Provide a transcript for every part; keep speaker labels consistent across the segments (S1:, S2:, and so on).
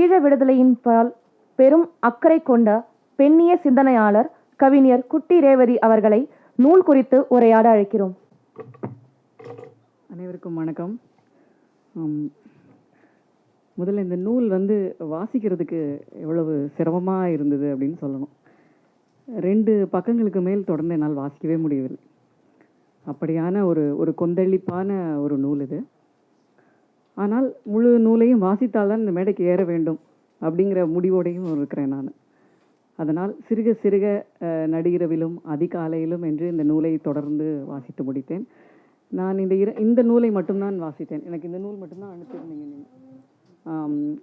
S1: ஈழ விடுதலையின் பால் பெரும் அக்கறை கொண்ட பெண்ணிய சிந்தனையாளர் கவிஞர் குட்டி ரேவதி அவர்களை நூல் குறித்து உரையாட அழைக்கிறோம்.
S2: அனைவருக்கும் வணக்கம். முதல்ல இந்த நூல் வந்து வாசிக்கிறதுக்கு எவ்வளவு சிரமமாக இருந்தது அப்படின்னு சொல்லணும். ரெண்டு பக்கங்களுக்கு மேல் தொடர்ந்து என்னால் வாசிக்கவே முடியவில்லை. அப்படியான ஒரு ஒரு கொந்தளிப்பான ஒரு நூல் இது. ஆனால் முழு நூலையும் வாசித்தால்தான் இந்த மேடைக்கு ஏற வேண்டும் அப்படிங்கிற முடிவோடையும் இருக்கிறேன் நான். அதனால் சிறுக சிறுக அஹ், அதிகாலையிலும் என்று இந்த நூலை தொடர்ந்து வாசித்து முடித்தேன். நான் இந்த இர இந்த நூலை மட்டும்தான் வாசித்தேன். எனக்கு இந்த நூல் மட்டும்தான் அனுப்பியிருந்தீங்க நீங்கள்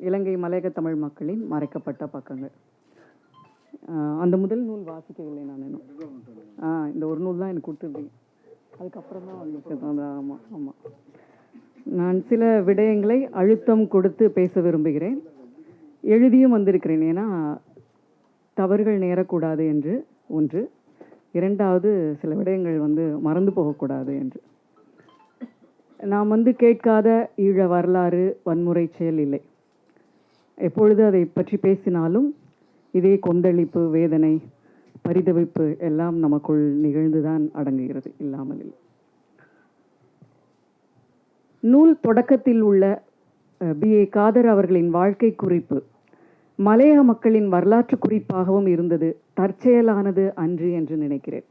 S2: இலங்கை மலையக தமிழ் மக்களின் மறைக்கப்பட்ட பக்கங்கள். அந்த முதல் நூல் வாசிக்கவில்லை நான் இன்னும். ஆ இந்த ஒரு நூல் தான் எனக்கு கொடுத்துருந்தீங்க. அதுக்கப்புறம் தான் வந்து ஆமாம் ஆமாம் நான் சில விடயங்களை அழுத்தம் கொடுத்து பேச விரும்புகிறேன். எழுதியும் வந்திருக்கிறேன். ஏன்னா தவறுகள் நேரக்கூடாது என்று ஒன்று. இரண்டாவது சில விடயங்கள் வந்து மறந்து போகக்கூடாது என்று. நாம் வந்து கேட்காத ஈழ வரலாறு வன்முறை செயல் இல்லை. எப்பொழுது அதை பற்றி பேசினாலும் இதே கொந்தளிப்பு வேதனை பரிதவிப்பு எல்லாம் நமக்குள் நிகழ்ந்துதான் அடங்குகிறது. இல்லாமல் இல்லை. நூல் தொடக்கத்தில் உள்ள பி. ஏ. காதர் அவர்களின் வாழ்க்கை குறிப்பு. மலையக மக்களின் வரலாற்று குறிப்பாகவும் இருந்தது. தற்செயலானது அன்று என்று நினைக்கிறேன்.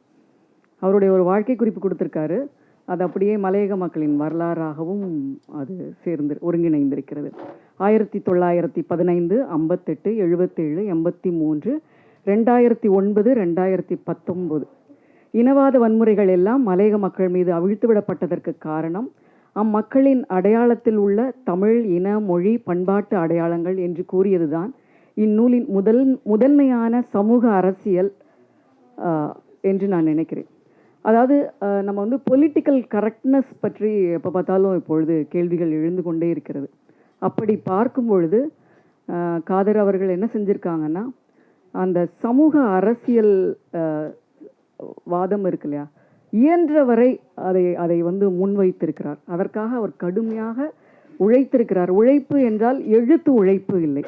S2: அவருடைய ஒரு வாழ்க்கை குறிப்பு கொடுத்துருக்காரு. அது அப்படியே மலையக மக்களின் வரலாறாகவும் அது சேர்ந்து ஒருங்கிணைந்திருக்கிறது. ஆயிரத்தி தொள்ளாயிரத்தி பதினைந்து ஐம்பத்தெட்டு எழுபத்தேழு எண்பத்தி மூன்று ரெண்டாயிரத்தி ஒன்பது ரெண்டாயிரத்தி பத்தொன்பது இனவாத வன்முறைகள் எல்லாம் மலையக மக்கள் மீது அவிழ்த்து விடப்பட்டதற்கு காரணம் அம்மக்களின் அடையாளத்தில் உள்ள தமிழ் இன மொழி பண்பாட்டு அடையாளங்கள் என்று கூறியதுதான் இந்நூலின் முதல் முதன்மையான சமூக அரசியல் என்று நான் நினைக்கிறேன். அதாவது நம்ம வந்து பொலிட்டிக்கல் கரெக்ட்னஸ் பற்றி எப்போ பார்த்தாலும் இப்பொழுது கேள்விகள் எழுந்து கொண்டே இருக்கிறது. அப்படி பார்க்கும் பொழுது காதர் அவர்கள் என்ன செஞ்சுருக்காங்கன்னா அந்த சமூக அரசியல் வாதம் இருக்கு இல்லையா? இயன்றவரை அதை அதை வந்து முன்வைத்திருக்கிறார். அதற்காக அவர் கடுமையாக உழைத்திருக்கிறார். உழைப்பு என்றால் எழுத்து உழைப்பு இல்லை.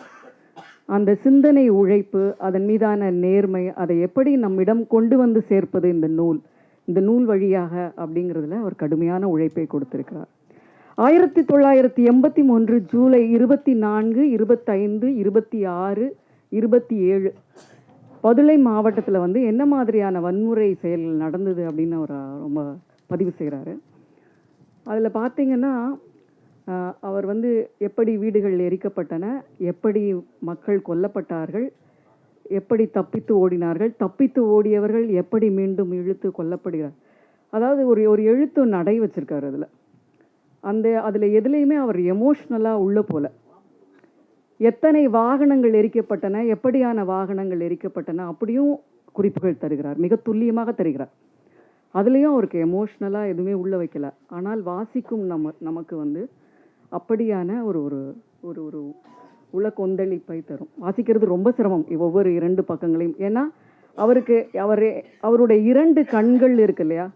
S2: அந்த சிந்தனை உழைப்பு அதன் மீதான நேர்மை அதை எப்படி நம்மிடம் கொண்டு வந்து சேர்ப்பது இந்த நூல் இந்த நூல் வழியாக அப்படிங்கிறதுல அவர் கடுமையான உழைப்பை கொடுத்திருக்கிறார். ஆயிரத்தி தொள்ளாயிரத்தி எண்பத்தி மூன்று ஜூலை இருபத்தி நான்கு இருபத்தைந்து இருபத்தி ஆறு இருபத்தி ஏழு பதுளை மாவட்டத்தில் வந்து என்ன மாதிரியான வன்முறை செயல்கள் நடந்தது அப்படின்னு அவர் ரொம்ப பதிவு செய்கிறாரு அதில் பார்த்தீங்கன்னா அவர் வந்து எப்படி வீடுகள் எரிக்கப்பட்டன எப்படி மக்கள் கொல்லப்பட்டார்கள் எப்படி தப்பித்து ஓடினார்கள் தப்பித்து ஓடியவர்கள் எப்படி மீண்டும் இழுத்து கொல்லப்படுகிறார். அதாவது ஒரு ஒரு எழுத்து நடை வச்சுருக்காரு அதில். அந்த அதில் எதுலேயுமே அவர் எமோஷ்னலாக உள்ள போல. எத்தனை வாகனங்கள் எரிக்கப்பட்டன எப்படியான வாகனங்கள் எரிக்கப்பட்டன அப்படியும் குறிப்புகள் தருகிறார். மிக துல்லியமாக தருகிறார். அதுலேயும் அவருக்கு எமோஷ்னலாக எதுவுமே உள்ள வைக்கல. ஆனால் வாசிக்கும் நம்ம நமக்கு வந்து அப்படியான ஒரு ஒரு ஒரு ஒரு உள கொந்தளிப்பை தரும். வாசிக்கிறது ரொம்ப சிரமம் ஒவ்வொரு இரண்டு பக்கங்களையும். ஏன்னா அவருக்கு அவர் அவருடைய இரண்டு கண்கள் இருக்கு இல்லையா?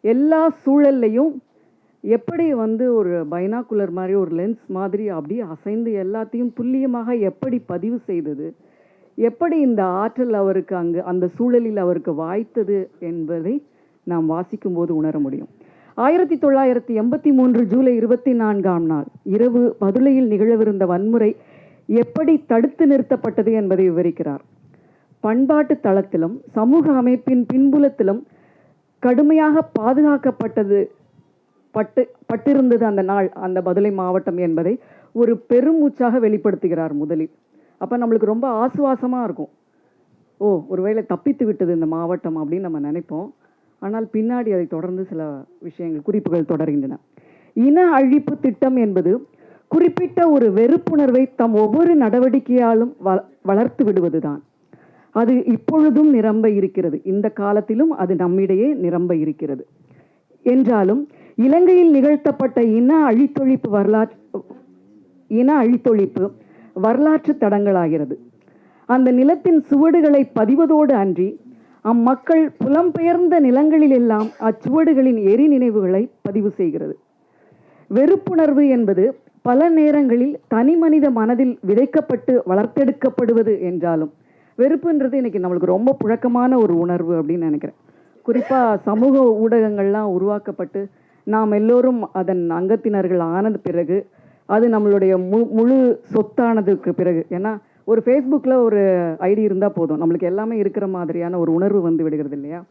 S2: எல்லா சூழல்லையும் எப்படி வந்து ஒரு பைனாக்குலர் மாதிரி ஒரு லென்ஸ் மாதிரி அப்படியே அசைந்து எல்லாத்தையும் துல்லியமாக எப்படி பதிவு செய்தது? எப்படி இந்த ஆற்றல் அவருக்கு அங்கு அந்த சூழலில் அவருக்கு வாய்த்தது என்பதை நாம் வாசிக்கும் போது உணர முடியும். ஆயிரத்தி தொள்ளாயிரத்தி எண்பத்தி மூன்று ஜூலை இருபத்தி நான்காம் நாள் இரவு பதுளையில் நிகழவிருந்த வன்முறை எப்படி தடுத்து நிறுத்தப்பட்டது என்பதை விவரிக்கிறார். பண்பாட்டு தளத்திலும் சமூக அமைப்பின் பின்புலத்திலும் கடுமையாக பாதுகாக்கப்பட்டது பட்டு பட்டிருந்தது அந்த நாள் அந்த பதுளை மாவட்டம் என்பதை ஒரு பெருமூச்சாக வெளிப்படுத்துகிறார் முதலில். அப்போ நம்மளுக்கு ரொம்ப ஆசுவாசமாக இருக்கும். ஓ ஒருவேளை தப்பித்து விட்டது இந்த மாவட்டம் அப்படின்னு நம்ம நினைப்போம். ஆனால் பின்னாடி அதை தொடர்ந்து சில விஷயங்கள் குறிப்புகள் தொடர்கின்றன. இன அழிப்பு திட்டம் என்பது குறிப்பிட்ட ஒரு வெறுப்புணர்வை தம் ஒவ்வொரு நடவடிக்கையாலும் வ வளர்த்து விடுவதுதான். அது இப்பொழுதும் நிரம்ப இருக்கிறது. இந்த காலத்திலும் அது நம்மிடையே நிரம்ப இருக்கிறது. என்றாலும் இலங்கையில் நிகழ்த்தப்பட்ட இன அழித்தொழிப்பு வரலாற்று இன அழித்தொழிப்பு வரலாற்று தடங்களாகிறது. அந்த நிலத்தின் சுவடுகளை பதிவதோடு அன்றி அம்மக்கள் புலம்பெயர்ந்த நிலங்களிலெல்லாம் அச்சுவடுகளின் எரி நினைவுகளை பதிவு செய்கிறது. வெறுப்புணர்வு என்பது பல நேரங்களில் தனி மனித மனதில் விதைக்கப்பட்டு வளர்த்தெடுக்கப்படுவது என்றாலும் வெறுப்புன்றது இன்னைக்கு நம்மளுக்கு ரொம்ப புழக்கமான ஒரு உணர்வு அப்படின்னு நினைக்கிறேன். குறிப்பாக சமூக ஊடகங்கள்லாம் உருவாக்கப்பட்டு நாம் எல்லோரும் அதன் அங்கத்தினர்கள் ஆனது பிறகு அது நம்மளுடைய மு முழு சொத்தானதுக்கு பிறகு. ஏன்னா ஒரு ஃபேஸ்புக்கில் ஒரு ஐடி இருந்தால் போதும். நம்மளுக்கு எல்லாமே இருக்கிற மாதிரியான ஒரு உணர்வு வந்து விடுகிறது இல்லையா?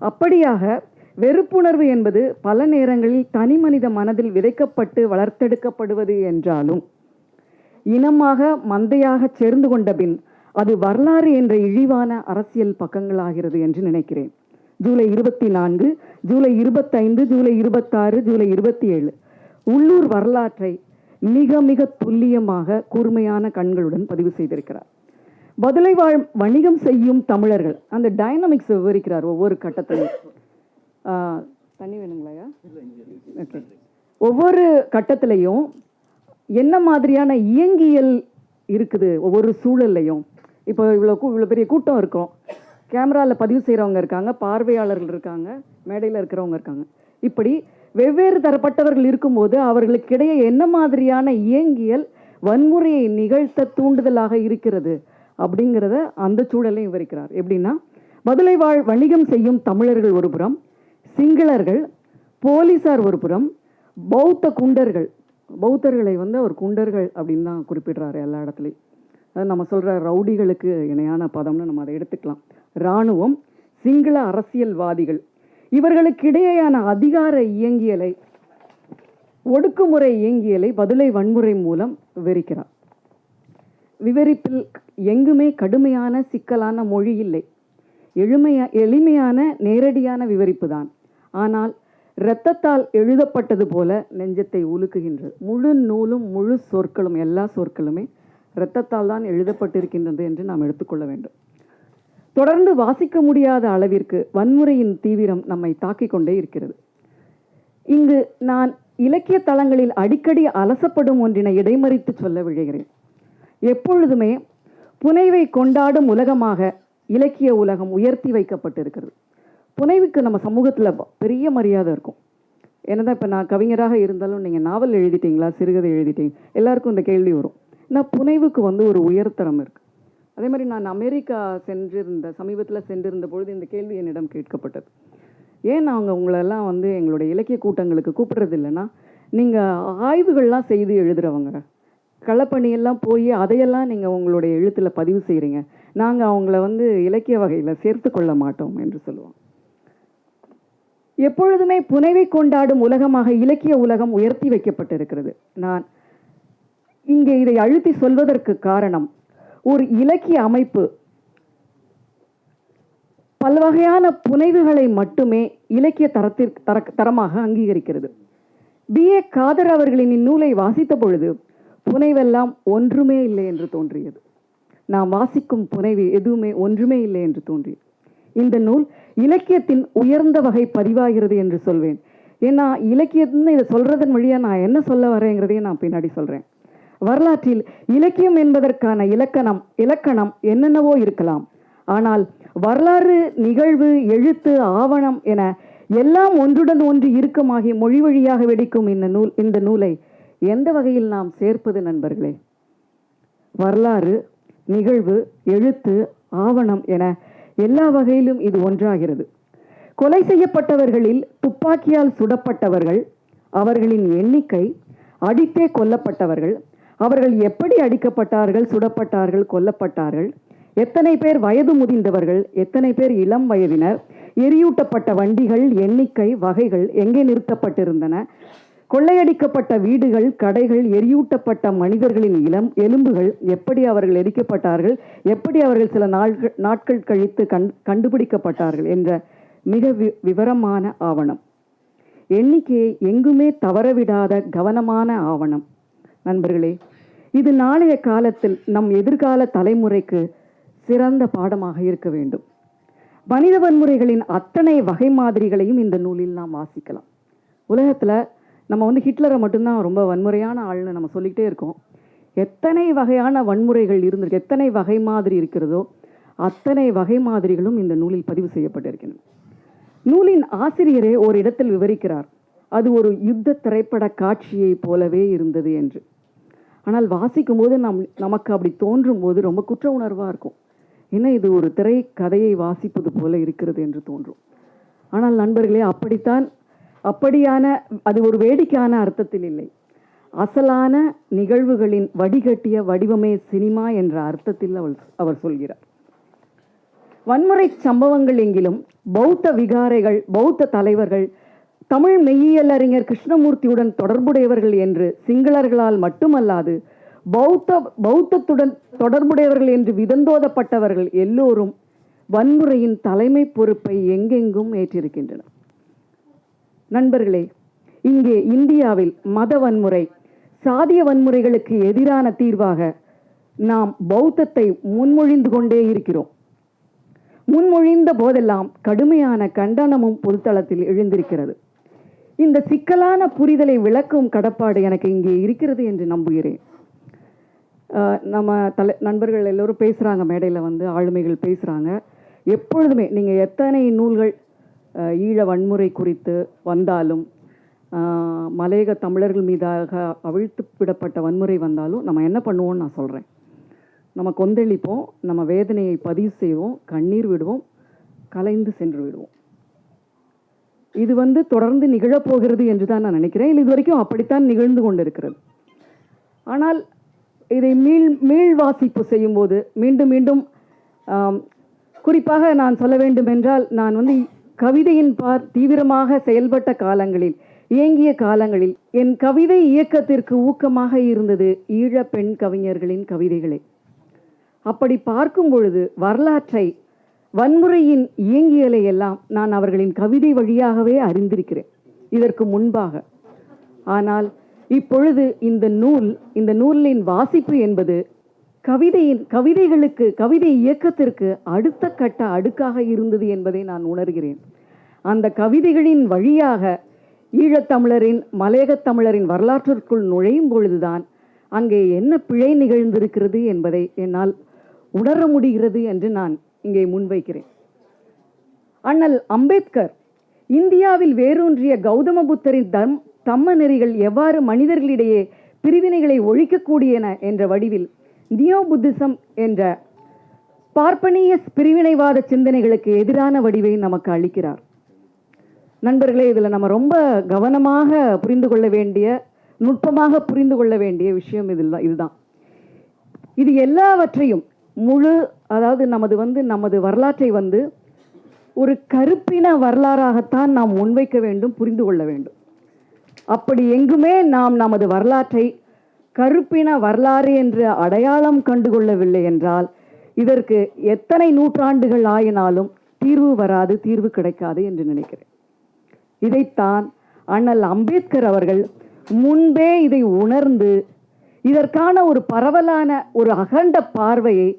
S2: அப்படியாக வெறுப்புணர்வு என்பது பல நேரங்களில் தனி மனித மனதில் விதைக்கப்பட்டு வளர்த்தெடுக்கப்படுவது என்றாலும் இனமாக மந்தையாக சேர்ந்து கொண்ட பின் அது வரலாறு என்ற இழிவான அரசியல் பக்கங்களாகிறது என்று நினைக்கிறேன். ஜூலை இருபத்தி நான்கு ஜூலை இருபத்தைந்து ஜூலை இருபத்தாறு ஜூலை இருபத்தி ஏழு உள்ளூர் வரலாற்றை மிக மிக துல்லியமாக கூர்மையான கண்களுடன் பதிவு செய்திருக்கிறார். பதிலை வாழ் வணிகம் செய்யும் தமிழர்கள் அந்த டைனமிக்ஸ் விவரிக்கிறார் ஒவ்வொரு கட்டத்திலும். தண்ணி வேணுங்களா ஓகே ஒவ்வொரு கட்டத்திலையும் என்ன மாதிரியான இயங்கியல் இருக்குது ஒவ்வொரு சூழல்லையும்? இப்போ இவ்வளோ கூ இவ்வளோ பெரிய கூட்டம் இருக்கும். கேமராவில் பதிவு செய்கிறவங்க இருக்காங்க பார்வையாளர்கள் இருக்காங்க மேடையில் இருக்கிறவங்க இருக்காங்க. இப்படி வெவ்வேறு தரப்பட்டவர்கள் இருக்கும்போது அவர்களுக்கிடையே என்ன மாதிரியான இயங்கியல் வன்முறையை நிகழ்த்த தூண்டுதலாக இருக்கிறது அப்படிங்கிறத அந்த சூழலையும் விவரிக்கிறார். எப்படின்னா பதிலை வாழ் வணிகம் செய்யும் தமிழர்கள் ஒரு புறம் சிங்களர்கள் போலீசார் ஒரு புறம் பௌத்த குண்டர்கள். பௌத்தர்களை வந்து அவர் குண்டர்கள் அப்படின்னு தான் குறிப்பிடுறாரு எல்லா இடத்துலையும். அதாவது நம்ம சொல்கிற ரவுடிகளுக்கு இணையான பதம்னு நம்ம அதை எடுத்துக்கலாம். இராணுவம் சிங்கள அரசியல்வாதிகள். இவர்களுக்கிடையேயான அதிகார இயங்கியலை ஒடுக்குமுறை இயங்கியலை பதிலை வன்முறை மூலம் விவரிக்கிறார். விவரிப்பில் எங்குமே கடுமையான சிக்கலான மொழி இல்லை. எளிமையா எளிமையான நேரடியான விவரிப்பு தான். ஆனால் இரத்தத்தால் எழுதப்பட்டது போல நெஞ்சத்தை உலுக்குகின்றது. முழு நூலும் முழு சொற்களும் எல்லா சொற்களுமே இரத்தத்தால் தான் எழுதப்பட்டிருக்கின்றது என்று நாம் எடுத்துக்கொள்ள வேண்டும். தொடர்ந்து வாசிக்க முடியாத அளவிற்கு வன்முறையின் தீவிரம் நம்மை தாக்கிக் கொண்டே இருக்கிறது. இங்கு நான் இலக்கிய தளங்களில் அடிக்கடி அலசப்படும் ஒன்றினை இடைமறித்து சொல்ல விழைகிறேன். எப்பொழுதுமே புனைவை கொண்டாடும் உலகமாக இலக்கிய உலகம் உயர்த்தி வைக்கப்பட்டிருக்கிறது. புனைவுக்கு நம்ம சமூகத்தில் பெரிய மரியாதை இருக்கும். என்னதான் இப்போ நான் கவிஞராக இருந்தாலும் நீங்கள் நாவல் எழுதிட்டீங்களா சிறுகதை எழுதிட்டீங்க எல்லாருக்கும் இந்த கேள்வி வரும். நான் புனைவுக்கு வந்து ஒரு உயர்தரம் இருக்குது அதே மாதிரி நான் அமெரிக்கா சென்றிருந்த சமீபத்தில் சென்றிருந்த பொழுது இந்த கேள்வி என்னிடம் கேட்கப்பட்டது. ஏன் நாங்கள் உங்களெல்லாம் வந்து எங்களுடைய இலக்கிய கூட்டங்களுக்கு கூப்பிடுறது இல்லைன்னா நீங்கள் ஆய்வுகள்லாம் செய்து எழுதுறவங்க களப்பணியெல்லாம் போய் அதையெல்லாம் நீங்கள் உங்களுடைய எழுத்தில் பதிவு செய்கிறீங்க நாங்கள் அவங்கள வந்து இலக்கிய வகையில் சேர்த்து கொள்ள மாட்டோம் என்று சொல்லுவோம் எப்பொழுதுமே புனைவை கொண்டாடும் உலகமாக இலக்கிய உலகம் உயர்த்தி வைக்கப்பட்டிருக்கிறது. நான் இங்கே இதை அழுத்தி சொல்வதற்கு காரணம் ஒரு இலக்கிய அமைப்பு. பல்வகையான புனைவுகளை மட்டுமே இலக்கிய தரத்திற்கு தர தரமாக அங்கீகரிக்கிறது. B A. காதர் அவர்களின் இந்நூலை வாசித்த பொழுது புனைவெல்லாம் ஒன்றுமே இல்லை என்று தோன்றியது. நாம் வாசிக்கும் புனைவு எதுவுமே ஒன்றுமே இல்லை என்று தோன்றியது. இந்த நூல் இலக்கியத்தின் உயர்ந்த வகை பதிவாகிறது என்று சொல்வேன். ஏன்னா இலக்கியம்னு இதை சொல்றதன் வழியா நான் என்ன சொல்ல வரேங்கிறதையும் நான் பின்னாடி சொல்றேன். வரலாற்றில் இலக்கியம் என்பதற்கான இலக்கணம் இலக்கணம் என்னென்னவோ இருக்கலாம். ஆனால் வரலாறு நிகழ்வு எழுத்து ஆவணம் என எல்லாம் ஒன்றுடன் ஒன்று இறுக்கமாகி மொழி வழியாக வெடிக்கும் இந்த நூல் இந்த நூலை எந்த வகையில் நாம் சேர்ப்பது நண்பர்களே? வரலாறு நிகழ்வு எழுத்து ஆவணம் என எல்லா வகையிலும் இது ஒன்றாகிறது. கொலை செய்யப்பட்டவர்களில் துப்பாக்கியால் சுடப்பட்டவர்கள் அவர்களின் எண்ணிக்கை அடித்தே கொல்லப்பட்டவர்கள் அவர்கள் எப்படி அடிக்கப்பட்டார்கள் சுடப்பட்டார்கள் கொல்லப்பட்டார்கள்? எத்தனை பேர் வயது முதிர்ந்தவர்கள் எத்தனை பேர் இளம் வயதினர்? எரியூட்டப்பட்ட வண்டிகள் எண்ணிக்கை வகைகள் எங்கே நிறுத்தப்பட்டிருந்தன? கொள்ளையடிக்கப்பட்ட வீடுகள் கடைகள் எரியூட்டப்பட்ட மனிதர்களின் இளம் எலும்புகள் எப்படி அவர்கள் எரிக்கப்பட்டார்கள்? எப்படி அவர்கள் சில நாட்கள் நாட்கள் கழித்து கண் கண்டுபிடிக்கப்பட்டார்கள் என்ற மிக வி விவரமான ஆவணம். எண்ணிக்கையை எங்குமே தவறவிடாத கவனமான ஆவணம். நண்பர்களே இது நாளைய காலத்தில் நம் எதிர்கால தலைமுறைக்கு சிறந்த பாடமாக இருக்க வேண்டும். மனித வன்முறைகளின் அத்தனை வகை மாதிரிகளையும் இந்த நூலில் நாம் வாசிக்கலாம். உலகத்தில் நம்ம வந்து ஹிட்லரை மட்டும்தான் ரொம்ப வன்முறையான ஆள்னு நம்ம சொல்லிக்கிட்டே இருக்கோம். எத்தனை வகையான வன்முறைகள் இருந்திருக்கு எத்தனை வகை மாதிரி இருக்கிறதோ அத்தனை வகை மாதிரிகளும் இந்த நூலில் பதிவு செய்யப்பட்டிருக்கின்றன. நூலின் ஆசிரியரே ஒரு இடத்தில் விவரிக்கிறார் அது ஒரு யுத்த திரைப்பட காட்சியைப் போலவே இருந்தது என்று. ஆனால் வாசிக்கும் போது நம் நமக்கு அப்படி தோன்றும் போது ரொம்ப குற்ற உணர்வாக இருக்கும். என்ன இது ஒரு திரை கதையை வாசிப்பது போல இருக்கிறது என்று தோன்றும். ஆனால் நண்பர்களே அப்படித்தான் அப்படியான அது ஒரு வேடிக்கையான அர்த்தத்தில் இல்லை. அசலான நிகழ்வுகளின் வடிகட்டிய வடிவமே சினிமா என்ற அர்த்தத்தில் அவள் அவர் சொல்கிறார். வன்முறை சம்பவங்கள் எங்கிலும் பௌத்த விகாரைகள் பௌத்த தலைவர்கள் தமிழ் மெய்யியல் அறிஞர் கிருஷ்ணமூர்த்தியுடன் தொடர்புடையவர்கள் என்று சிங்களர்களால் மட்டுமல்லாது பௌத்த பௌத்தத்துடன் தொடர்புடையவர்கள் என்று விதந்தோதப்பட்டவர்கள் எல்லோரும் வன்முறையின் தலைமை பொறுப்பை எங்கெங்கும் ஏற்றிருக்கின்றனர். நண்பர்களே இங்கே இந்தியாவில் மத வன்முறை சாதிய வன்முறைகளுக்கு எதிரான தீர்வாக நாம் பௌத்தத்தை முன்மொழிந்து கொண்டே இருக்கிறோம். முன்மொழிந்த போதெல்லாம் கடுமையான கண்டனமும் பொதுத்தளத்தில் எழுந்திருக்கிறது. இந்த சிக்கலான புரிதலை விளக்கும் கடப்பாடு எனக்கு இங்கே இருக்கிறது என்று நம்புகிறேன். நம்ம தலை நண்பர்கள் எல்லோரும் பேசுகிறாங்க மேடையில் வந்து ஆளுமைகள் பேசுகிறாங்க எப்பொழுதுமே நீங்கள் எத்தனை நூல்கள் ஈழ வன்முறை குறித்து வந்தாலும் மலையக தமிழர்கள் மீதாக அவிழ்த்து விடப்பட்ட வன்முறை வந்தாலும் நம்ம என்ன பண்ணுவோம்னு நான் சொல்கிறேன் நம்ம கொந்தளிப்போம் நம்ம வேதனையை பதிவு செய்வோம் கண்ணீர் விடுவோம் கலைந்து சென்று விடுவோம். இது வந்து தொடர்ந்து நிகழப்போகிறது என்று தான் நான் நினைக்கிறேன். இல்லை இது வரைக்கும் அப்படித்தான் நிகழ்ந்து கொண்டிருக்கிறது. ஆனால் இதை மீள் மீள் வாசிப்பு செய்யும்போது மீண்டும் மீண்டும் குறிப்பாக நான் சொல்ல வேண்டும் என்றால் நான் வந்து கவிதையின் பார் தீவிரமாக செயல்பட்ட காலங்களில் இயங்கிய காலங்களில் என் கவிதை இயக்கத்திற்கு ஊக்கமாக இருந்தது ஈழ பெண் கவிஞர்களின் கவிதைகளே. அப்படி பார்க்கும் பொழுது வரலாற்றை வன்முறையின் இயங்கியலை எல்லாம் நான் அவர்களின் கவிதை வழியாகவே அறிந்திருக்கிறேன். இதற்கு முன்பாக. ஆனால் இப்பொழுது இந்த நூல் இந்த நூலின் வாசிப்பு என்பது கவிதையின் கவிதைகளுக்கு கவிதை இயக்கத்திற்கு அடுத்த கட்ட அடுக்காக இருந்தது என்பதை நான் உணர்கிறேன். அந்த கவிதைகளின் வழியாக ஈழத்தமிழரின் மலையகத் தமிழரின் வரலாற்றிற்குள் நுழையும் பொழுதுதான் அங்கே என்ன பிழை நிகழ்ந்திருக்கிறது என்பதை என்னால் உணர முடிகிறது என்று நான் இங்கே முன்வைக்கிறேன். அண்ணல் அம்பேத்கர் இந்தியாவில் வேரூன்றிய கௌதம புத்தரின் தம் தம்ம நெறிகள் எவ்வாறு மனிதர்களிடையே பிரிவினைகளை ஒழிக்கக்கூடியன என்ற வடிவில் நியோ புத்திசம் என்ற பார்ப்பனிய பிரிவினைவாத சிந்தனைகளுக்கு எதிரான வடிவை நமக்கு அளிக்கிறார். நண்பர்களே இதில் நம்ம ரொம்ப கவனமாக புரிந்து கொள்ள வேண்டிய நுட்பமாக புரிந்து கொள்ள வேண்டிய விஷயம் இதில் இதுதான். இது எல்லாவற்றையும் முழு அதாவது நமது வந்து நமது வரலாற்றை வந்து ஒரு கருப்பின வரலாறாகத்தான் நாம் முன்வைக்க வேண்டும் புரிந்து கொள்ள வேண்டும். அப்படி எங்குமே நாம் நமது வரலாற்றை கருப்பின வரலாறு என்று அடையாளம் கண்டுகொள்ளவில்லை என்றால் இதற்கு எத்தனை நூற்றாண்டுகள் ஆயினாலும் தீர்வு வராது தீர்வு கிடைக்காது என்று நினைக்கிறேன். இதைத்தான் அண்ணல் அம்பேத்கர் அவர்கள் முன்பே இதை உணர்ந்து இதற்கான ஒரு பரவலான ஒரு அகண்ட பார்வையை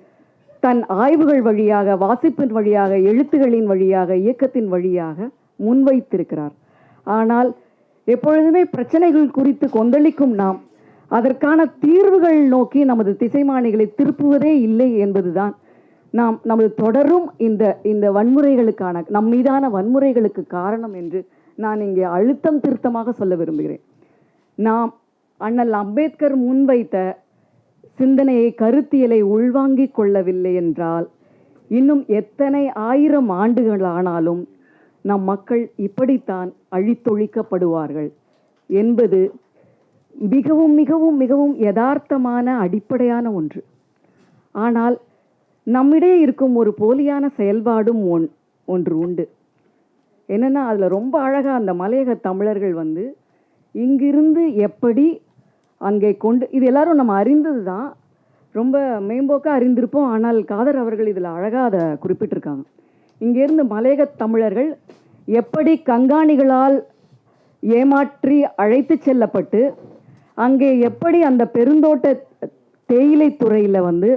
S2: தன் ஆய்வுகள் வழியாக வாசிப்பின் வழியாக எழுத்துகளின் வழியாக இயக்கத்தின் வழியாக முன்வைத்திருக்கிறார். ஆனால் எப்பொழுதுமே பிரச்சனைகள் குறித்து கொந்தளிக்கும் நாம் அதற்கான தீர்வுகள் நோக்கி நமது திசைமானிகளை திருப்புவதே இல்லை என்பதுதான் நாம் நமது தொடரும் இந்த இந்த வன்முறைகளுக்கான நம் மீதான வன்முறைகளுக்கு காரணம் என்று நான் இங்கே அழுத்தம் திருத்தமாக சொல்ல விரும்புகிறேன். நாம் அண்ணல் அம்பேத்கர் முன்வைத்த சிந்தனையை கருத்தியலை உள்வாங்கிக் கொள்ளவில்லை என்றால் இன்னும் எத்தனை ஆயிரம் ஆண்டுகள் ஆனாலும் நம் மக்கள் இப்படித்தான் அழித்தொழிக்கப்படுவார்கள். என்பது மிகவும் மிகவும் மிகவும் யதார்த்தமான அடிப்படையான ஒன்று. ஆனால் நம்மிடையே இருக்கும் ஒரு போலியான செயல்பாடும் ஒன் ஒன்று உண்டு. என்னென்னா அதில் ரொம்ப அழகாக அந்த மலையக தமிழர்கள் வந்து இங்கிருந்து எப்படி அங்கே கொண்டு இது எல்லாரும் நம்ம அறிந்தது தான் ரொம்ப மேம்போக்காக அறிந்திருப்போம். ஆனால் காதர் அவர்கள் இதில் அழகாக அதை குறிப்பிட்டிருக்காங்க. இங்கேருந்து மலையக தமிழர்கள் எப்படி கங்காணிகளால் ஏமாற்றி அழைத்து செல்லப்பட்டு அங்கே எப்படி அந்த பெருந்தோட்ட தேயிலை துறையில் வந்து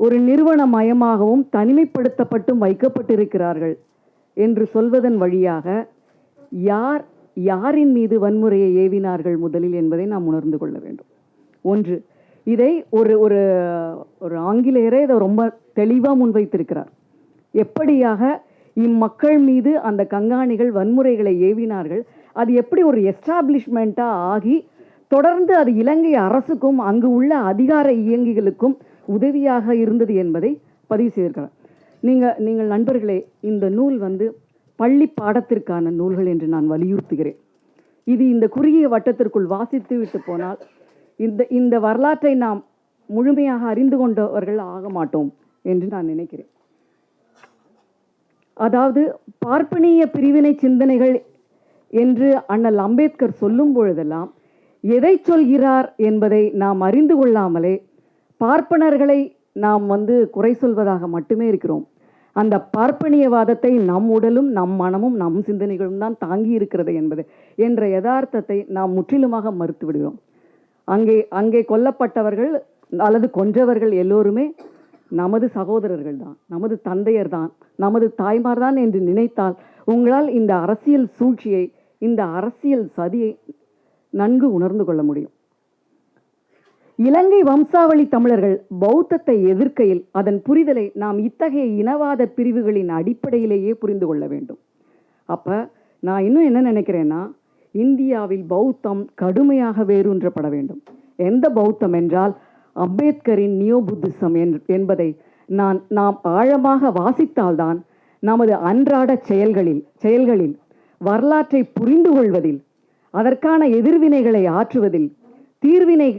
S2: ஒரு நிறுவனமயமாகவும் தனிமைப்படுத்தப்பட்டும் வைக்கப்பட்டிருக்கிறார்கள் என்று சொல்வதன் வழியாக யார் யாரின் மீது வன்முறையை ஏவினார்கள் முதலில் என்பதை நாம் உணர்ந்து கொள்ள வேண்டும். ஒன்று இதை ஒரு ஒரு ஒரு ஆங்கிலேயரே இதை ரொம்ப தெளிவாக முன்வைத்திருக்கிறார். எப்படியாக இம்மக்கள் மீது அந்த கங்காணிகள் வன்முறைகளை ஏவினார்கள் அது எப்படி ஒரு எஸ்டாப்ளிஷ்மெண்ட்டாக ஆகி தொடர்ந்து அது இலங்கை அரசுக்கும் அங்கு உள்ள அதிகார இயங்கிகளுக்கும் உதவியாக இருந்தது என்பதை பதிவு செய்திருக்கிறார். நீங்கள் நீங்கள் நண்பர்களே இந்த நூல் வந்து பள்ளி பாடத்திற்கான நூல்கள் என்று நான் வலியுறுத்துகிறேன். இது இந்த குறுகிய வட்டத்திற்குள் வாசித்து விட்டு போனால் இந்த இந்த வரலாற்றை நாம் முழுமையாக அறிந்து கொண்டவர்கள் ஆக மாட்டோம் என்று நான் நினைக்கிறேன். அதாவது பார்ப்பனிய பிரிவினை சிந்தனைகள் என்று அண்ணல் அம்பேத்கர் சொல்லும் பொழுதெல்லாம் எதை சொல்கிறார் என்பதை நாம் அறிந்து கொள்ளாமலே பார்ப்பனர்களை நாம் வந்து குறை சொல்வதாக மட்டுமே இருக்கிறோம். அந்த பார்ப்பனியவாதத்தை நம் உடலும் நம் மனமும் நம் சிந்தனைகளும் தான் தாங்கி இருக்கிறது என்பது என்ற யதார்த்தத்தை நாம் முற்றிலுமாக மறுத்து விடுகிறோம். அங்கே அங்கே கொல்லப்பட்டவர்கள் அல்லது கொன்றவர்கள் எல்லோருமே நமது சகோதரர்கள் தான் நமது தந்தையர் தான் நமது தாய்மார் தான் என்று நினைத்தால் உங்களால் இந்த அரசியல் சூழ்ச்சியை இந்த அரசியல் சதியை நன்கு உணர்ந்து கொள்ள முடியும். இலங்கை வம்சாவளி தமிழர்கள் பௌத்தத்தை எதிர்க்கையில் அதன் புரிதலை நாம் இத்தகைய இனவாத பிரிவுகளின் அடிப்படையிலேயே புரிந்து கொள்ள வேண்டும். அப்ப நான் இன்னும் என்ன நினைக்கிறேன்னா இந்தியாவில் பௌத்தம் கடுமையாக வேரூன்றப்பட வேண்டும். எந்த பௌத்தம் என்றால் அம்பேத்கரின் நியோ புத்திசம் என்பதை நான் நாம் ஆழமாக வாசித்தால்தான் நமது அன்றாட செயல்களில் செயல்களில் வரலாற்றை புரிந்து கொள்வதில் அதற்கான எதிர்வினைகளை ஆற்றுவதில் தீர்வினை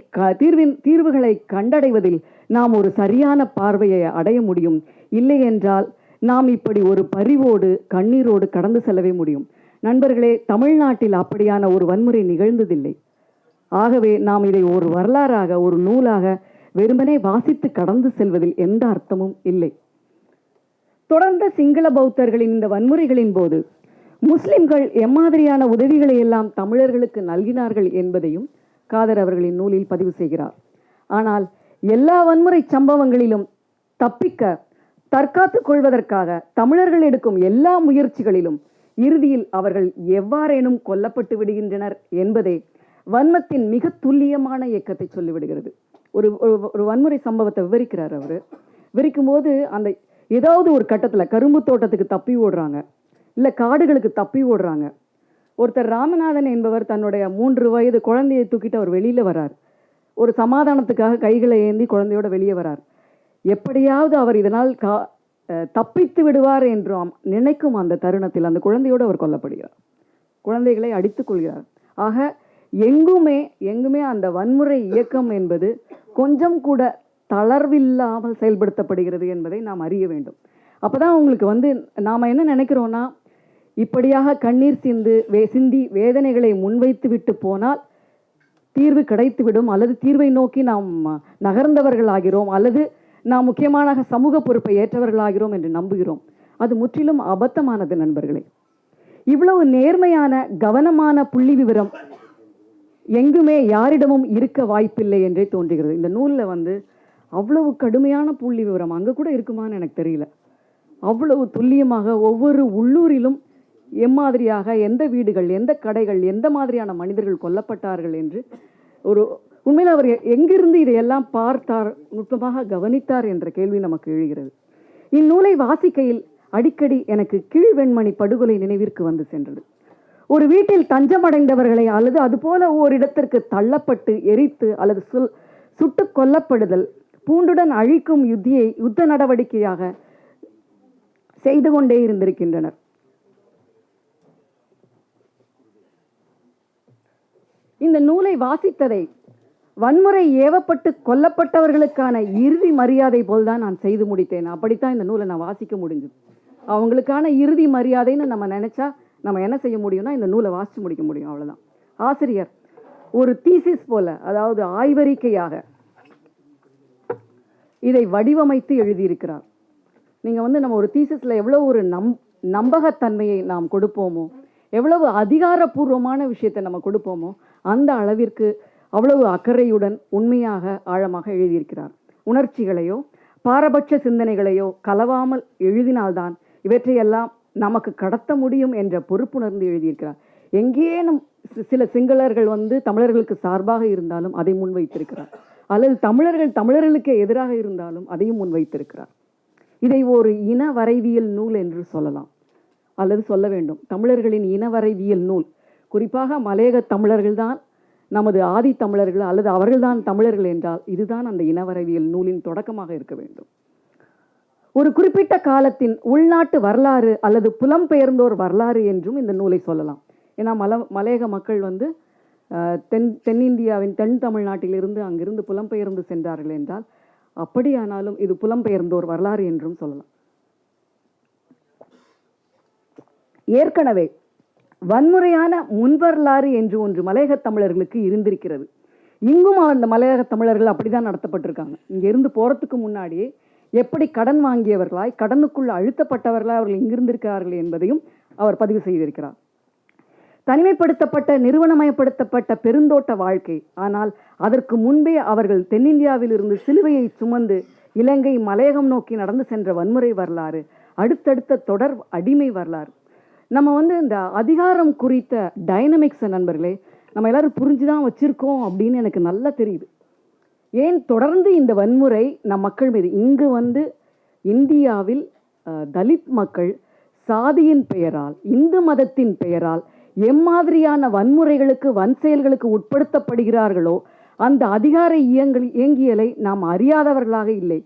S2: தீர்வின் தீர்வுகளை கண்டடைவதில் நாம் ஒரு சரியான பார்வையை அடைய முடியும். இல்லை என்றால் நாம் இப்படி ஒரு பரிவோடு கண்ணீரோடு கடந்து செல்லவே முடியும். நண்பர்களே தமிழ்நாட்டில் அப்படியான ஒரு வன்முறை நிகழ்ந்ததில்லை. ஆகவே நாம் இதை ஒரு வரலாறாக ஒரு நூலாக வெறுமனே வாசித்து கடந்து செல்வதில் எந்த அர்த்தமும் இல்லை. தொடர்ந்த சிங்கள பௌத்தர்களின் இந்த வன்முறைகளின் போது முஸ்லிம்கள் எம்மாதிரியான உதவிகளை எல்லாம் தமிழர்களுக்கு நல்கினார்கள் என்பதையும் காதர் அவர்களின் நூலில் பதிவு செய்கிறார். ஆனால் எல்லா வன்முறை சம்பவங்களிலும் தப்பிக்க தற்காத்துக் கொள்வதற்காக தமிழர்கள் எடுக்கும் எல்லா முயற்சிகளிலும் இறுதியில் அவர்கள் எவ்வாறேனும் கொல்லப்பட்டு விடுகின்றனர் என்பதே வன்மத்தின் மிக துல்லியமான இயக்கத்தை சொல்லிவிடுகிறது. ஒரு ஒரு- வன்முறை சம்பவத்தை விவரிக்கிறார் அவர். விவரிக்கும்போது அந்த ஏதாவது ஒரு கட்டத்தில் கரும்பு தோட்டத்துக்கு தப்பி ஓடுறாங்க இல்லை காடுகளுக்கு தப்பி ஓடுறாங்க ஒருத்தர் ராமநாதன் என்பவர் தன்னுடைய மூன்று வயது குழந்தையை தூக்கிட்டு அவர் வெளியில் வரார் ஒரு சமாதானத்துக்காக கைகளை ஏந்தி குழந்தையோட வெளியே வரார் எப்படியாவது அவர் இதனால் கா தப்பித்து விடுவார் என்றும் நினைக்கும் அந்த தருணத்தில் அந்த குழந்தையோடு அவர் கொல்லப்படுகிறார். குழந்தைகளை அடித்துக் கொள்கிறார். ஆக எங்குமே எங்குமே அந்த வன்முறை இயக்கம் என்பது கொஞ்சம் கூட தளர்வில்லாமல் செயல்படுத்தப்படுகிறது என்பதை நாம் அறிய வேண்டும். அப்பதான் உங்களுக்கு வந்து நாம் என்ன நினைக்கிறோன்னா இப்படியாக கண்ணீர் சிந்து வே சிந்தி வேதனைகளை முன்வைத்து விட்டு போனால் தீர்வு கிடைத்துவிடும். அல்லது தீர்வை நோக்கி நாம் நகர்ந்தவர்கள் ஆகிறோம். அல்லது நாம் முக்கியமான சமூக பொறுப்பை ஏற்றவர்களாகிறோம் என்று நம்புகிறோம். அது முற்றிலும் அபத்தமானது நண்பர்களே. இவ்வளவு நேர்மையான கவனமான புள்ளி விவரம் எங்குமே யாரிடமும் இருக்க வாய்ப்பில்லை என்றே தோன்றுகிறது. இந்த நூலில் வந்து அவ்வளவு கடுமையான புள்ளி விவரம் அங்கே கூட இருக்குமான்னு எனக்கு தெரியல. அவ்வளவு துல்லியமாக ஒவ்வொரு உள்ளூரிலும் எம்மாதிரியாக எந்த வீடுகள் எந்த கடைகள் எந்த மாதிரியான மனிதர்கள் கொல்லப்பட்டார்கள் என்று ஒரு உண்மையில் அவர் எங்கிருந்து இதையெல்லாம் பார்த்தார் நுட்பமாக கவனித்தார் என்ற கேள்வி நமக்கு எழுகிறது. இந்நூலை வாசிக்கையில் அடிக்கடி எனக்கு கீழ்வெண்மணி படுகொலை நினைவிற்கு வந்து சென்றது. ஒரு வீட்டில் தஞ்சமடைந்தவர்களை அல்லது அதுபோல ஓரிடத்திற்கு தள்ளப்பட்டு எரித்து அல்லது சுல் சுட்டுக் கொல்லப்படுதல் பூண்டுடன் அழிக்கும் யுத்தியை யுத்த நடவடிக்கையாக செய்து கொண்டே இருந்திருக்கின்றனர். இந்த நூலை வாசித்ததை வன்முறை ஏவப்பட்டு கொல்லப்பட்டவர்களுக்கான இறுதி மரியாதை போல்தான் நான் செய்து முடித்தேன். அப்படித்தான் இந்த நூலை நான் வாசிக்க முடிஞ்சது. அவங்களுக்கான இறுதி மரியாதைன்னு நம்ம நினச்சா நம்ம என்ன செய்ய முடியும்னா இந்த நூலை வாசித்து முடிக்க முடியும். அவ்வளோதான் ஆசிரியர் ஒரு தீசிஸ் போல அதாவது ஆய்வறிக்கையாக இதை வடிவமைத்து எழுதியிருக்கிறார். நீங்கள் வந்து நம்ம ஒரு தீசிஸ்ல எவ்வளோ ஒரு நம் நம்பகத்தன்மையை நாம் கொடுப்போமோ எவ்வளவு அதிகாரப்பூர்வமான விஷயத்தை நம்ம கொடுப்போமோ அந்த அளவிற்கு அவ்வளவு அக்கறையுடன் உண்மையாக ஆழமாக எழுதியிருக்கிறார். உணர்ச்சிகளையோ பாரபட்ச சிந்தனைகளையோ கலவாமல் எழுதினால்தான் இவற்றையெல்லாம் நமக்கு கடத்த முடியும் என்ற பொறுப்புணர்ந்து எழுதியிருக்கிறார். எங்கேனும் சி- சில சிங்களர்கள் வந்து தமிழர்களுக்கு சார்பாக இருந்தாலும் அதை முன்வைத்திருக்கிறார். அல்லது தமிழர்கள் தமிழர்களுக்கு எதிராக இருந்தாலும் அதையும் முன்வைத்திருக்கிறார். இதை ஒரு இன வரைவியல் நூல் என்று சொல்லலாம். அல்லது சொல்ல வேண்டும். தமிழர்களின் இன வரைவியல் நூல் குறிப்பாக மலையக தமிழர்கள் தான் நமது ஆதி தமிழர்கள் அல்லது அவர்கள்தான் தமிழர்கள் என்றால் இதுதான் அந்த இனவரவியல் நூலின் தொடக்கமாக இருக்க வேண்டும். ஒரு குறிப்பிட்ட காலத்தின் உள்நாட்டு வரலாறு அல்லது புலம்பெயர்ந்தோர் வரலாறு என்றும் இந்த நூலை சொல்லலாம். ஏன்னா மல மலையக மக்கள் வந்து தென் தென்னிந்தியாவின் தென் தமிழ்நாட்டிலிருந்து அங்கிருந்து புலம்பெயர்ந்து சென்றார்கள் என்றால் அப்படியானாலும் இது புலம்பெயர்ந்தோர் வரலாறு என்றும் சொல்லலாம். ஏற்கனவே வன்முறையான முன்வரலாறு என்று ஒன்று மலையக தமிழர்களுக்கு இருந்திருக்கிறது. இங்கும் அந்த மலையக தமிழர்கள் அப்படிதான் நடத்தப்பட்டிருக்காங்க. இங்கேருந்து போகிறதுக்கு போறதுக்கு முன்னாடியே எப்படி கடன் வாங்கியவர்களாய் கடனுக்குள் அழுத்தப்பட்டவர்களாய் அவர்கள் இங்கிருந்திருக்கிறார்கள் என்பதையும் அவர் பதிவு செய்திருக்கிறார். தனிமைப்படுத்தப்பட்ட நிறுவனமயப்படுத்தப்பட்ட பெருந்தோட்ட வாழ்க்கை. ஆனால் அதற்கு முன்பே அவர்கள் தென்னிந்தியாவிலிருந்து சிலுவையை சுமந்து இலங்கை மலையகம் நோக்கி நடந்து சென்ற வன்முறை வரலாறு அடுத்தடுத்த தொடர் அடிமை வரலாறு. நம்ம வந்து இந்த அதிகாரம் குறித்த டைனமிக்ஸ் நண்பர்களே நம்ம எல்லாரும் புரிஞ்சுதான் வச்சுருக்கோம் அப்படின்னு எனக்கு நல்லா தெரியுது. ஏன் தொடர்ந்து இந்த வன்முறை நம் மக்கள் மீது? இங்கு வந்து இந்தியாவில் தலித் மக்கள் சாதியின் பெயரால் இந்து மதத்தின் பெயரால் எம்மாதிரியான வன்முறைகளுக்கு வன் செயல்களுக்கு உட்படுத்தப்படுகிறார்களோ அந்த அதிகார இயங்கல் இயங்கியலை நாம் அறியாதவர்களாக இல்லை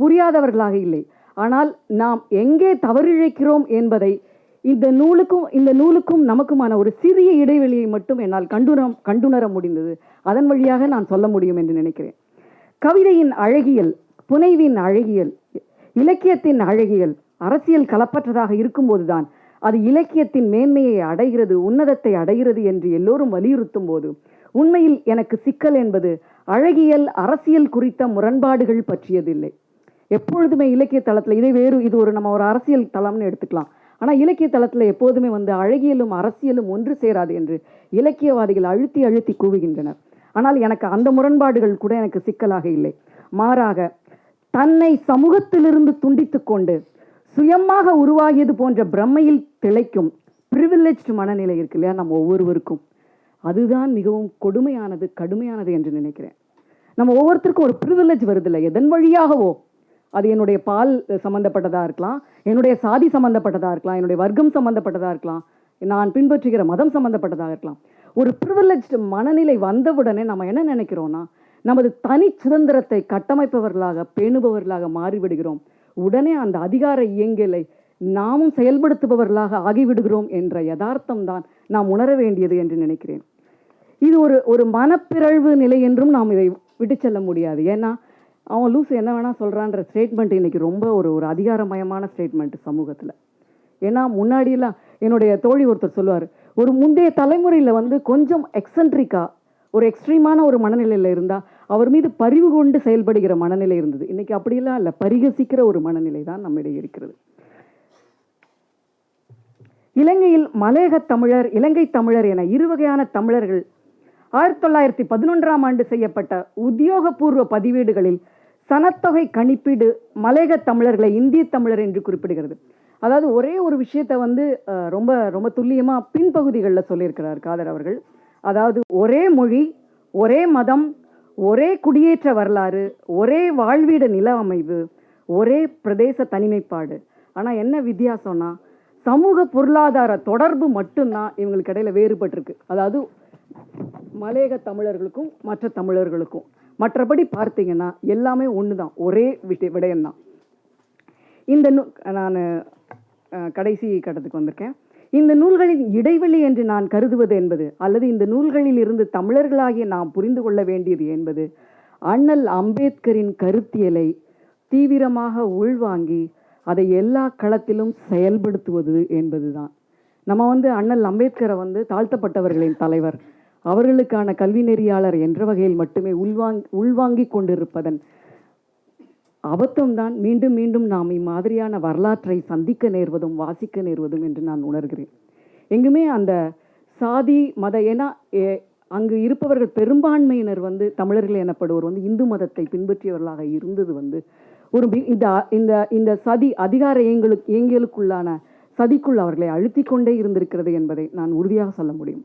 S2: புரியாதவர்களாக இல்லை. ஆனால் நாம் எங்கே தவறிழைக்கிறோம் என்பதை இந்த நூலுக்கும் இந்த நூலுக்கும் நமக்குமான ஒரு சிறிய இடைவெளியை மட்டும் என்னால் கண்டுணம் கண்டுணர முடிந்தது. அதன் வழியாக நான் சொல்ல முடியும் என்று நினைக்கிறேன். கவிதையின் அழகியல் புனைவின் அழகியல் இலக்கியத்தின் அழகியல் அரசியல் கலப்பற்றதாக இருக்கும்போதுதான் அது இலக்கியத்தின் மேன்மையை அடைகிறது உன்னதத்தை அடைகிறது என்று எல்லோரும் வலியுறுத்தும் போது உண்மையில் எனக்கு சிக்கல் என்பது அழகியல் அரசியல் குறித்த முரண்பாடுகள் பற்றியதில்லை. எப்பொழுதுமே இலக்கிய தளத்தில் இதை வேறு இது ஒரு நம்ம ஒரு அரசியல் தளம்னு எடுத்துக்கலாம். ஆனால் இலக்கிய தளத்தில் எப்போதுமே வந்து அழகியலும் அரசியலும் ஒன்று சேராது என்று இலக்கியவாதிகள் அழுத்தி அழுத்தி கூவுகின்றனர். ஆனால் எனக்கு அந்த முரண்பாடுகள் கூட எனக்கு சிக்கலாக இல்லை. மாறாக தன்னை சமூகத்திலிருந்து துண்டித்து கொண்டு சுயமாக உருவாகியது போன்ற பிரம்மையில் திளைக்கும் ப்ரிவிலேஜ்டு மனநிலை இருக்கு இல்லையா நம்ம ஒவ்வொருவருக்கும். அதுதான் மிகவும் கொடுமையானது கடுமையானது என்று நினைக்கிறேன். நம்ம ஒவ்வொருத்தருக்கும் ஒரு ப்ரிவிலேஜ் வருதில்லை எதன் வழியாகவோ. அது என்னுடைய பால் சம்மந்தப்பட்டதாக இருக்கலாம் என்னுடைய சாதி சம்மந்தப்பட்டதாக இருக்கலாம் என்னுடைய வர்க்கம் சம்மந்தப்பட்டதாக இருக்கலாம் நான் பின்பற்றுகிற மதம் சம்பந்தப்பட்டதாக இருக்கலாம். ஒரு ப்ரிவிலேஜ்டு மனநிலை வந்தவுடனே நம்ம என்ன நினைக்கிறோன்னா நமது தனி சுதந்திரத்தை கட்டமைப்பவர்களாக பேணுபவர்களாக மாறிவிடுகிறோம். உடனே அந்த அதிகார இயங்கியலை நாமும் செயல்படுத்துபவர்களாக ஆகிவிடுகிறோம் என்ற யதார்த்தம் தான் நாம் உணர வேண்டியது என்று நினைக்கிறேன். இது ஒரு ஒரு மனப்பிறழ்வு நிலை என்றும் நாம் இதை விட்டு செல்ல முடியாது. ஏன்னா அவன் லூஸ் என்ன வேணால் சொல்கிறான்ற ஸ்டேட்மெண்ட் இன்றைக்கி ரொம்ப ஒரு ஒரு அதிகாரமயமான ஸ்டேட்மெண்ட் சமூகத்தில். ஏன்னா முன்னாடியெல்லாம் என்னுடைய தோழி ஒருத்தர் சொல்லுவார் ஒரு முந்தைய தலைமுறையில் வந்து கொஞ்சம் எக்ஸன்ட்ரிக்காக ஒரு எக்ஸ்ட்ரீமான ஒரு மனநிலையில் இருந்தால் அவர் மீது பரிவு கொண்டு செயல்படுகிற மனநிலை இருந்தது. இன்னைக்கு அப்படியெல்லாம் இல்லை பரிகசிக்கிற ஒரு மனநிலை தான் நம்மிடையே இருக்கிறது. இலங்கையில் மலையக தமிழர் இலங்கை தமிழர் என இரு வகையான தமிழர்கள் ஆயிரத்தி தொள்ளாயிரத்தி பதினொன்றாம் ஆண்டு செய்யப்பட்ட உத்தியோகபூர்வ பதிவேடுகளில் சனத்தொகை கணிப்பீடு மலையக தமிழர்களை இந்திய தமிழர் என்று குறிப்பிடுகிறது. அதாவது ஒரே ஒரு விஷயத்தை வந்து ரொம்ப ரொம்ப துல்லியமாக பின்பகுதிகளில் சொல்லியிருக்கிறார் காதர் அவர்கள். அதாவது ஒரே மொழி ஒரே மதம் ஒரே குடியேற்ற வரலாறு ஒரே வாழ்வீடு நில அமைவு ஒரே பிரதேச தனிமைப்பாடு. ஆனால் என்ன வித்தியாசம்னா சமூக பொருளாதார தொடர்பு மட்டும்தான் இவங்களுக்கு இடையில வேறுபட்டிருக்கு. அதாவது மலையக தமிழர்களுக்கும் மற்ற தமிழர்களுக்கும். மற்றபடி பார்த்தீங்கன்னா எல்லாமே ஒன்று தான் ஒரே விட்டு விடயம்தான். இந்த நூ நான் கடைசி கட்டத்துக்கு வந்திருக்கேன். இந்த நூல்களின் இடைவெளி என்று நான் கருதுவது என்பது அல்லது இந்த நூல்களில் இருந்து தமிழர்களாகிய நாம் புரிந்து கொள்ள வேண்டியது என்பது அண்ணல் அம்பேத்கரின் கருத்தியலை தீவிரமாக உள்வாங்கி அதை எல்லா களத்திலும் செயல்படுத்துவது என்பதுதான். நம்ம வந்து அண்ணல் அம்பேத்கரை வந்து தாழ்த்தப்பட்டவர்களின் தலைவர். அவர்களுக்கான கல்வி நெறியாளர் என்ற வகையில் மட்டுமே உள்வாங் உள்வாங்கிக் கொண்டிருப்பதன் அபத்தம்தான் மீண்டும் மீண்டும் நாம் இம்மாதிரியான வரலாற்றை சந்திக்க நேர்வதும் வாசிக்க நேர்வதும் என்று நான் உணர்கிறேன். எங்குமே அந்த சாதி மத ஏன்னா அங்கு இருப்பவர்கள் பெரும்பான்மையினர் வந்து தமிழர்கள் எனப்படுவோர் வந்து இந்து மதத்தை பின்பற்றியவர்களாக இருந்தது வந்து ஒரு இந்த இந்த இந்த சதி அதிகார இயங்களுக்கு இயங்கியலுக்குள்ளான சதிக்குள் அவர்களை அழுத்தி கொண்டே இருந்திருக்கிறது என்பதை நான் உறுதியாக சொல்ல முடியும்.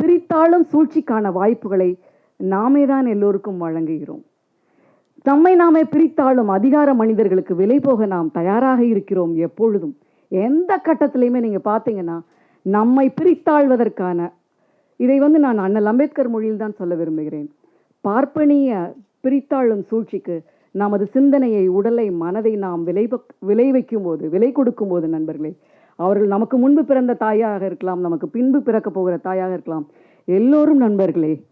S2: பிரித்தாளும் சூழ்ச்சிக்கான வாய்ப்புகளை நாமே தான் எல்லோருக்கும் வழங்குகிறோம். நம்மை நாமே பிரித்தாளும் அதிகார மனிதர்களுக்கு விலை போக நாம் தயாராக இருக்கிறோம் எப்பொழுதும். எந்த கட்டத்திலையுமே நீங்க பார்த்தீங்கன்னா நம்மை பிரித்தாழ்வதற்கான இதை வந்து நான் அண்ணல் அம்பேத்கர் மொழியில் தான் சொல்ல விரும்புகிறேன். பார்ப்பனிய பிரித்தாளும் சூழ்ச்சிக்கு நமது சிந்தனையை உடலை மனதை நாம் விலை விலை வைக்கும் போது விலை கொடுக்கும் போது நண்பர்களே அவர்கள் நமக்கு முன்பு பிறந்த தாயாக இருக்கலாம் நமக்கு பின்பு பிறக்க போகிற தாயாக இருக்கலாம். எல்லோரும் நண்பர்களே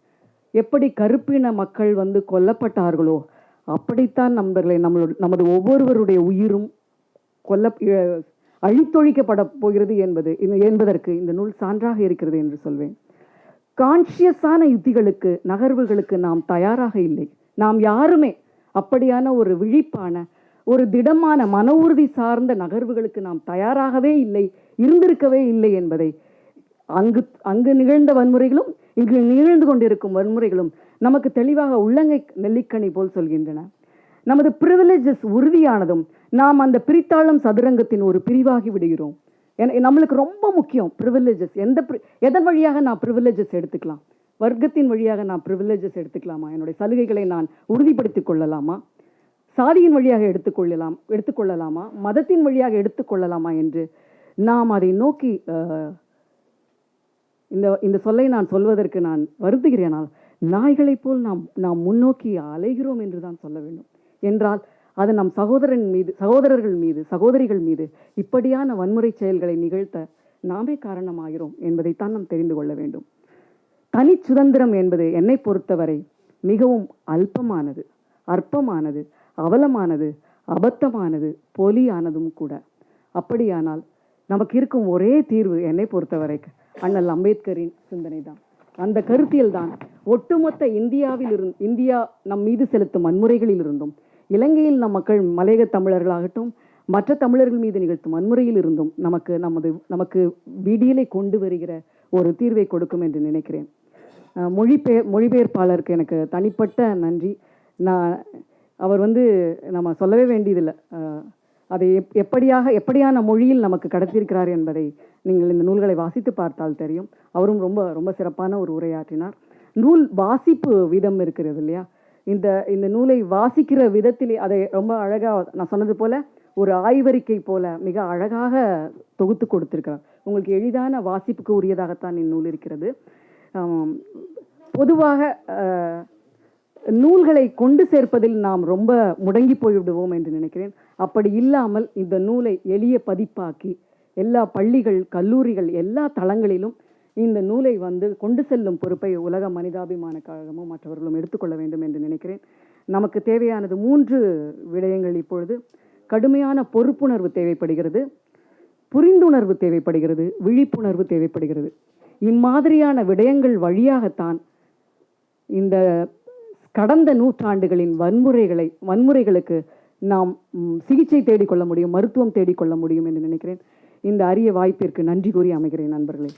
S2: எப்படி கருப்பின மக்கள் வந்து கொல்லப்பட்டார்களோ அப்படித்தான் நண்பர்களே நம்மளோட நமது ஒவ்வொருவருடைய உயிரும் கொல்ல அழித்தொழிக்கப்பட போகிறது என்பது இந்த- என்பதற்கு இந்த நூல் சான்றாக இருக்கிறது என்று சொல்வேன். கான்ஷியஸான யுத்திகளுக்கு நகர்வுகளுக்கு நாம் தயாராக இல்லை. நாம் யாருமே அப்படியான ஒரு விழிப்பான ஒரு திடமான மன உறுதி சார்ந்த நகர்வுகளுக்கு நாம் தயாராகவே இல்லை இருந்திருக்கவே இல்லை என்பதை அங்கு அங்கு நிகழ்ந்த வன்முறைகளும் இங்கு நிகழ்ந்து கொண்டிருக்கும் வன்முறைகளும் நமக்கு தெளிவாக உள்ளங்கை நெல்லிக்கனி போல் சொல்கின்றன. நமது ப்ரிவிலேஜஸ் உறுதியானதும் நாம் அந்த பிரித்தாளும் சதுரங்கத்தின் ஒரு பிரிவாகி விடுகிறோம். என- நம்மளுக்கு ரொம்ப முக்கியம் ப்ரிவிலேஜஸ் எந்த எதன் வழியாக நான் ப்ரிவிலேஜஸ் எடுத்துக்கலாம்? வர்க்கத்தின் வழியாக நான் ப்ரிவிலேஜஸ் எடுத்துக்கலாமா? என்னுடைய சலுகைகளை நான் உறுதிப்படுத்திக் கொள்ளலாமா? சாதியின் வழியாக எடுத்துக்கொள்ளலாம் எடுத்துக்கொள்ளலாமா மதத்தின் வழியாக எடுத்துக்கொள்ளலாமா என்று நாம் அதை நோக்கி இந்த இந்த சொல்லை நான் சொல்வதற்கு நான் வருந்துகிறேனால் நாய்களைப் போல் நாம் நாம் முன்னோக்கி அலைகிறோம் என்று தான் சொல்ல வேண்டும். என்றால் அது நம் சகோதரன் மீது சகோதரர்கள் மீது சகோதரிகள் மீது இப்படியான வன்முறை செயல்களை நிகழ்த்த நாமே காரணமாகிறோம் என்பதைத்தான் நாம் தெரிந்து கொள்ள வேண்டும். தனி சுதந்திரம் என்பது என்னை பொறுத்தவரை மிகவும் அல்பமானது அற்பமானது. அவலமானது அபத்தமானது பொலியானதும் கூட. அப்படியானால் நமக்கு இருக்கும் ஒரே தீர்வு என்னை பொறுத்தவரைக்கு அண்ணல் அம்பேத்கரின் சிந்தனை தான் அந்த கருத்தியல் தான் ஒட்டுமொத்த இந்தியாவில் இருந்து இந்தியா நம் மீது செலுத்தும் வன்முறைகளில் இருந்தும் இலங்கையில் நம் மக்கள் மலையக தமிழர்களாகட்டும் மற்ற தமிழர்கள் மீது நிகழ்த்தும் வன்முறையில் இருந்தும் நமக்கு நமது நமக்கு விடியலை கொண்டு வருகிற ஒரு தீர்வை கொடுக்கும் என்று நினைக்கிறேன். மொழிபெயர் மொழிபெயர்ப்பாளருக்கு எனக்கு தனிப்பட்ட நன்றி. நான் அவர் வந்து நம்ம சொல்லவே வேண்டியதில்லை. அதை எப் எப்படியாக எப்படியான மொழியில் நமக்கு கடத்தியிருக்கிறார் என்பதை நீங்கள் இந்த நூல்களை வாசித்து பார்த்தால் தெரியும். அவரும் ரொம்ப ரொம்ப சிறப்பான ஒரு உரையாற்றினார். நூல் வாசிப்பு விதம் இருக்கிறது இல்லையா? இந்த இந்த நூலை வாசிக்கிற விதத்திலே அதை ரொம்ப அழகாக நான் சொன்னது போல் ஒரு ஆய்வறிக்கை போல மிக அழகாக தொகுத்து கொடுத்துருக்கிறார். உங்களுக்கு எளிதான வாசிப்புக்கு உரியதாகத்தான் இந்நூல் இருக்கிறது. பொதுவாக நூல்களை கொண்டு சேர்ப்பதில் நாம் ரொம்ப முடங்கி போய்விடுவோம் என்று நினைக்கிறேன். அப்படி இல்லாமல் இந்த நூலை எளிய பதிப்பாக்கி எல்லா பள்ளிகள் கல்லூரிகள் எல்லா தளங்களிலும் இந்த நூலை வந்து கொண்டு செல்லும் பொறுப்பை உலக மனிதாபிமான கழகமும் மற்றவர்களும் எடுத்துக்கொள்ள வேண்டும் என்று நினைக்கிறேன். நமக்கு தேவையானது மூன்று விடயங்கள் இப்பொழுது. கடுமையான பொறுப்புணர்வு தேவைப்படுகிறது. புரிந்துணர்வு தேவைப்படுகிறது. விழிப்புணர்வு தேவைப்படுகிறது. இம்மாதிரியான விடயங்கள் வழியாகத்தான் இந்த கடந்த நூற்றாண்டுகளின் வன்முறைகளை வன்முறைகளுக்கு நாம் சிகிச்சை தேடிக்கொள்ள முடியும் மருத்துவம் தேடிக்கொள்ள முடியும் என்று நினைக்கிறேன். இந்த அரிய வாய்ப்பிற்கு நன்றி கூறி அமைகிறேன் நண்பர்களே.